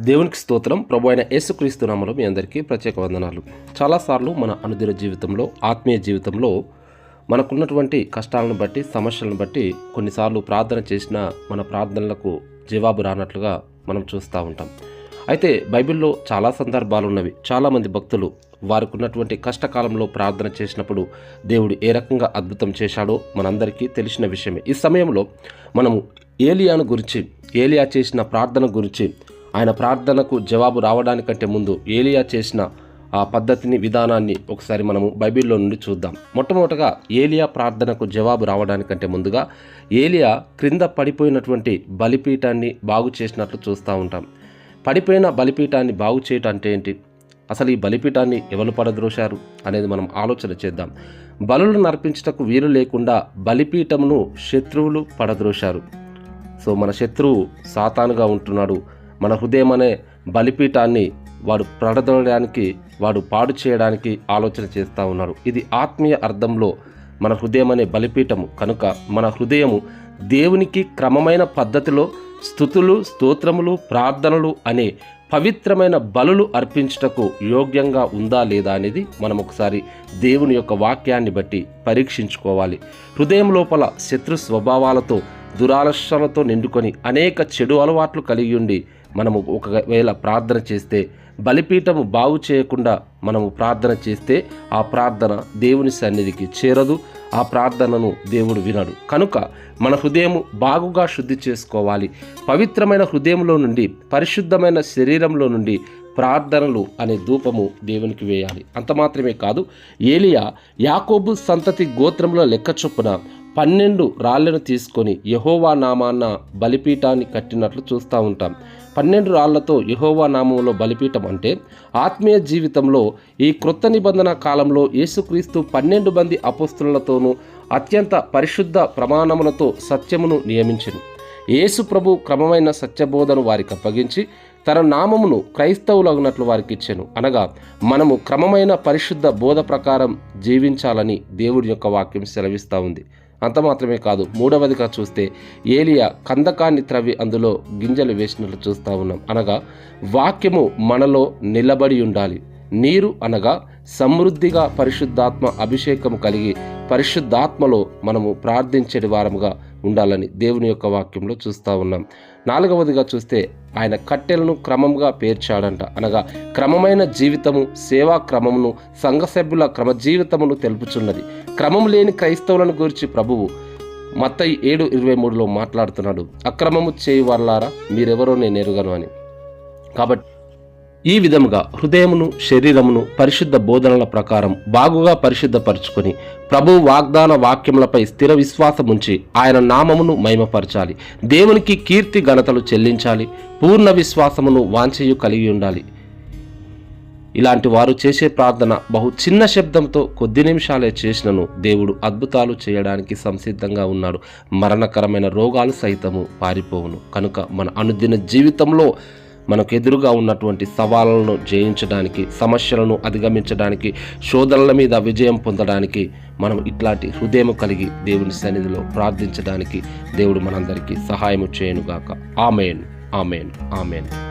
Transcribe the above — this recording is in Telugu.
దేవునికి స్తోత్రం. ప్రభు అయిన యేసుక్రీస్తు నామలో మీ అందరికీ ప్రత్యేక వందనాలు. చాలాసార్లు మన అనుదిన జీవితంలో ఆత్మీయ జీవితంలో మనకున్నటువంటి కష్టాలను బట్టి సమస్యలను బట్టి కొన్నిసార్లు ప్రార్థన చేసినా మన ప్రార్థనలకు జవాబు రానట్లుగా మనం చూస్తూ ఉంటాం. అయితే బైబిల్లో చాలా సందర్భాలు ఉన్నవి. చాలామంది భక్తులు వారికి ఉన్నటువంటి కష్టకాలంలో ప్రార్థన చేసినప్పుడు దేవుడు ఏ రకంగా అద్భుతం చేశాడో మనందరికీ తెలిసిన విషయమే. ఈ సమయంలో మనము ఏలియాను గురించి ఏలియా చేసిన ప్రార్థన గురించి ఆయన ప్రార్థనకు జవాబు రావడానికంటే ముందు ఏలియా చేసిన ఆ పద్ధతిని విధానాన్ని ఒకసారి మనము బైబిల్లో నుండి చూద్దాం. మొట్టమొదటగా ఏలియా ప్రార్థనకు జవాబు రావడానికంటే ముందుగా ఏలియా క్రింద పడిపోయినటువంటి బలిపీఠాన్ని బాగు చేసినట్లు చూస్తూ ఉంటాం. పడిపోయిన బలిపీఠాన్ని బాగు చేయటం అంటే ఏంటి? అసలు ఈ బలిపీఠాన్ని ఎవరు పడద్రోశారు అనేది మనం ఆలోచన చేద్దాం. బలులను నర్పించటకు వీలు లేకుండా బలిపీఠమును శత్రువులు పడద్రోశారు. సో మన శత్రువు సాతానుగా ఉంటున్నాడు. మన హృదయం అనే బలిపీఠాన్ని వాడు పడదోయడానికి వాడు పాడు చేయడానికి ఆలోచన చేస్తూ ఉన్నారు. ఇది ఆత్మీయ అర్థంలో మన హృదయం అనే బలిపీఠము. కనుక మన హృదయము దేవునికి క్రమమైన పద్ధతిలో స్థుతులు స్తోత్రములు ప్రార్థనలు అనే పవిత్రమైన బలులు అర్పించుటకు యోగ్యంగా ఉందా లేదా అనేది మనం ఒకసారి దేవుని యొక్క వాక్యాన్ని బట్టి పరీక్షించుకోవాలి. హృదయం లోపల శత్రు స్వభావాలతో దురాలస్యాలతో నిండుకొని అనేక చెడు అలవాట్లు కలిగి ఉండి మనము ఒకవేళ ప్రార్థన చేస్తే బలిపీఠము బాగు చేయకుండా మనము ప్రార్థన చేస్తే ఆ ప్రార్థన దేవుని సన్నిధికి చేరదు ఆ ప్రార్థనను దేవుడు వినడు. కనుక మన హృదయము బాగుగా శుద్ధి చేసుకోవాలి. పవిత్రమైన హృదయంలో నుండి పరిశుద్ధమైన శరీరంలో నుండి ప్రార్థనలు అనే ధూపము దేవునికి వేయాలి. అంత మాత్రమే కాదు ఏలియా యాకోబు సంతతి గోత్రంలో లెక్క చొప్పున పన్నెండు రాళ్ళను తీసుకొని యహోవా నామాన్న బలిపీఠాన్ని కట్టినట్లు చూస్తూ ఉంటాం. పన్నెండు రాళ్ళతో యహోవా నామంలో బలిపీఠం అంటే ఆత్మీయ జీవితంలో ఈ క్రొత్త నిబంధన కాలంలో యేసుక్రీస్తు పన్నెండు మంది అపోస్తులతోనూ అత్యంత పరిశుద్ధ ప్రమాణములతో సత్యమును నియమించను. యేసు ప్రభు క్రమమైన సత్యబోధను వారికి అప్పగించి తన నామమును క్రైస్తవులగునట్లు వారికి ఇచ్చాను అనగా మనము క్రమమైన పరిశుద్ధ బోధ ప్రకారం జీవించాలని దేవుడి యొక్క వాక్యం సెలవిస్తూ ఉంది. అంత మాత్రమే కాదు మూడవదిగా చూస్తే ఏలియా కందకాన్ని త్రవ్వి అందులో గింజలు వేసినట్లు చూస్తూ ఉన్నాం. అనగా వాక్యము మనలో నిలబడి ఉండాలి. నీరు అనగా సమృద్ధిగా పరిశుద్ధాత్మ అభిషేకం కలిగి పరిశుద్ధాత్మలో మనము ప్రార్థించే వారముగా ఉండాలని దేవుని యొక్క వాక్యంలో చూస్తూ ఉన్నాం. నాలుగవదిగా చూస్తే ఆయన కట్టెలను క్రమంగా పేర్చాడంట. అనగా క్రమమైన జీవితము సేవా క్రమమును సంఘ సభ్యుల క్రమ జీవితమును తెలుపుచున్నది. క్రమం లేని క్రైస్తవులను గురించి ప్రభువు మత్తయి ఏడు ఇరవై మూడులో మాట్లాడుతున్నాడు. అక్రమము చేయి మీరెవరో నేను ఎరుగను అని. కాబట్టి ఈ విధముగా హృదయమును శరీరమును పరిశుద్ధ బోధనల ప్రకారం బాగుగా పరిశుద్ధపరచుకొని ప్రభు వాగ్దాన వాక్యములపై స్థిర విశ్వాసముంచి ఆయన నామమును మహిమపరచాలి. దేవునికి కీర్తి ఘనతలు చెల్లించాలి. పూర్ణ విశ్వాసమును వాంఛయు కలిగి ఉండాలి. ఇలాంటి వారు చేసే ప్రార్థన బహు చిన్న శబ్దంతో కొద్ది నిమిషాలే చేసినను దేవుడు అద్భుతాలు చేయడానికి సంసిద్ధంగా ఉన్నాడు. మరణకరమైన రోగాలు సైతము పారిపోవును. కనుక మన అనుదిన జీవితంలో మనకు ఎదురుగా ఉన్నటువంటి సవాళ్ళను జయించడానికి సమస్యలను అధిగమించడానికి శోధనల మీద విజయం పొందడానికి మనం ఇట్లాంటి హృదయం కలిగి దేవుని సన్నిధిలో ప్రార్థించడానికి దేవుడు మనందరికీ సహాయము చేయనుగాక. ఆమెన్. ఆమెన్. ఆమెన్.